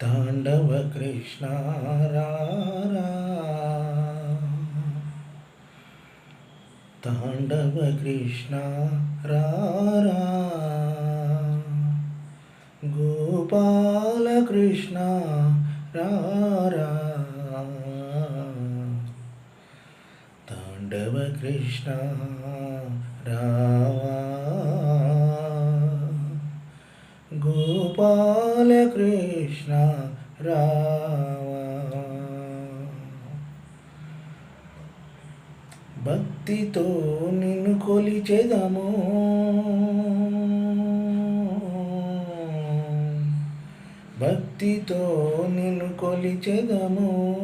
తాండవ కృష్ణ రారా తాండవ కృష్ణ రారా గోపాల కృష్ణ రారా తాండవ కృష్ణ గోపాల కృష్ణ భక్తితో నిన్ను కొలిచెదము. భక్తితో నిన్ను కొలిచెదము.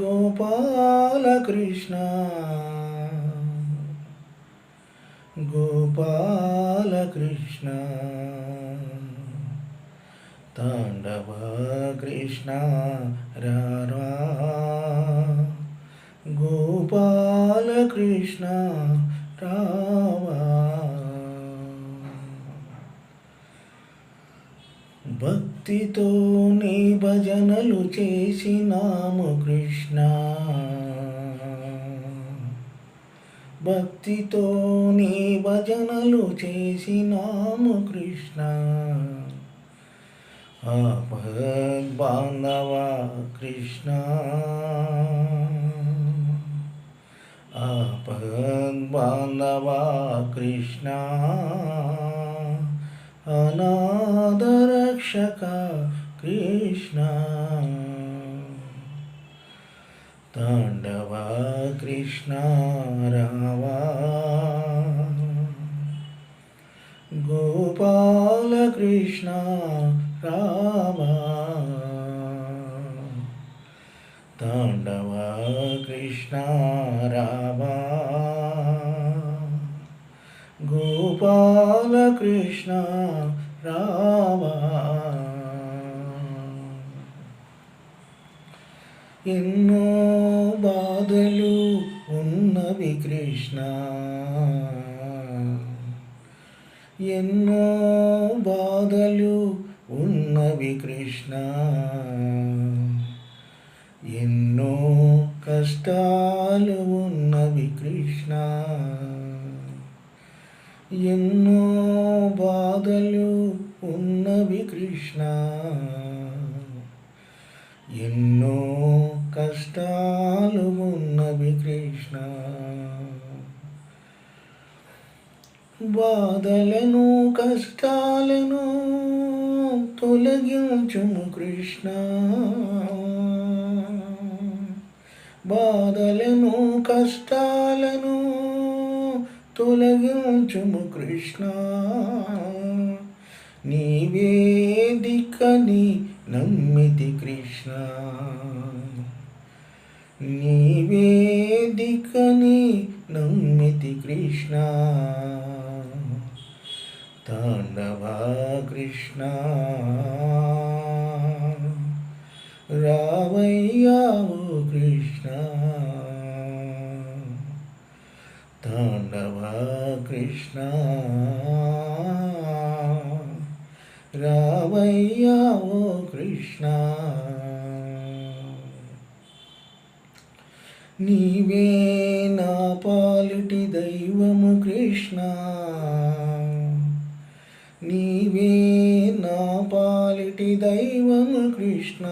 గోపాల కృష్ణ గోపాల కృష్ణ తాండవ కృష్ణ రారా. గోపాల కృష్ణ రావా. భక్తితో నీ భజనలు చేసినాము కృష్ణ. భక్తితో నీ భజనలు చేసినాము కృష్ణ. బాంధవ కృష్ణ బాంధవ కృష్ణ అనాథరక్షక కృష్ణ తాండవ కృష్ణ రావా గోపాల రామ. తాండవ కృష్ణ రామ. గోపాల కృష్ణ ఎన్నో బాధలు ఉన్నవి కృష్ణ. ఎన్నో బాధలు ఉన్నవి కృష్ణ ఎన్నో కష్టాలు ఉన్నవి కృష్ణ ఎన్నో బాధలు ఉన్నవి కృష్ణ ఎన్నో కష్టాలు ఉన్నవి కృష్ణ బాధలను కష్టాలను తొలగించుము కృష్ణ. బాధలను కష్టాలను తొలగించుము కృష్ణ. నీవేదికని నమ్మితి కృష్ణ. నీవేదికని నమ్మితి కృష్ణ. తాండవా కృష్ణ రావయ్యావు కృష్ణ. తాండవా కృష్ణ రావయ్యావు కృష్ణ. నీవే నా పాలిటి దైవము కృష్ణ. నీవే నా పాలిటి దైవము కృష్ణ.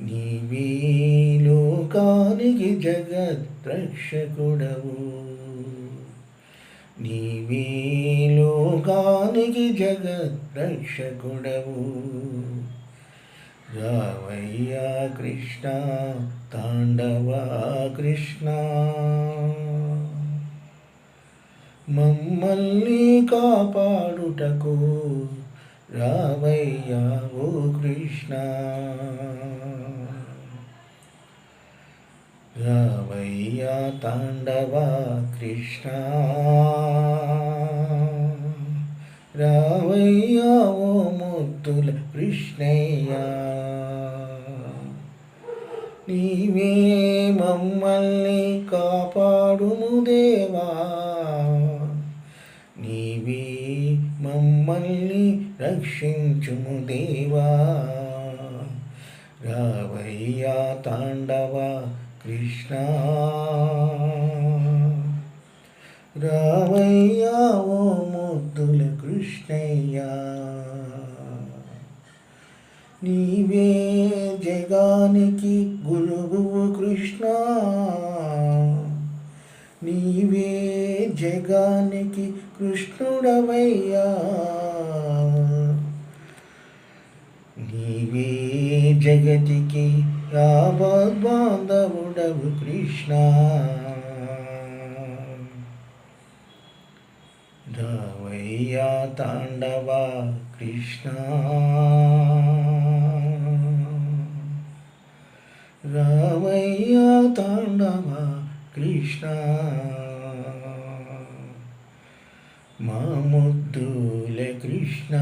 నీవే లోకానికి జగత్ రక్షకుడవు. నీవే లోకానికి జగత్ రక్షకుడవు. రావయ్యా కృష్ణ తాండవా కృష్ణ. మమ్మల్ని కాపాడుటకు రావయ్యా ఓ కృష్ణ. రావయ్యా తాండవ కృష్ణ. రావయ్యా ఓ ముద్దుల కృష్ణయ్యా. నీవే మమ్మల్ని కాపాడుము దేవా. మమ్మల్ని రక్షించుము దేవా. రావయ్యా తాండవ కృష్ణ. రావయ్యా ఓ ముద్దుల కృష్ణయ్యా. నీవే జగానికి గురువు కృష్ణ. నీవే జగానికి కృష్ణుడవయ్యా. నీవే జగతికి బాంధవుడవు కృష్ణ. రావయ్యా తాండవా కృష్ణ. రావయ్యా తాండవా కృష్ణ. మా ముద్దుల కృష్ణ.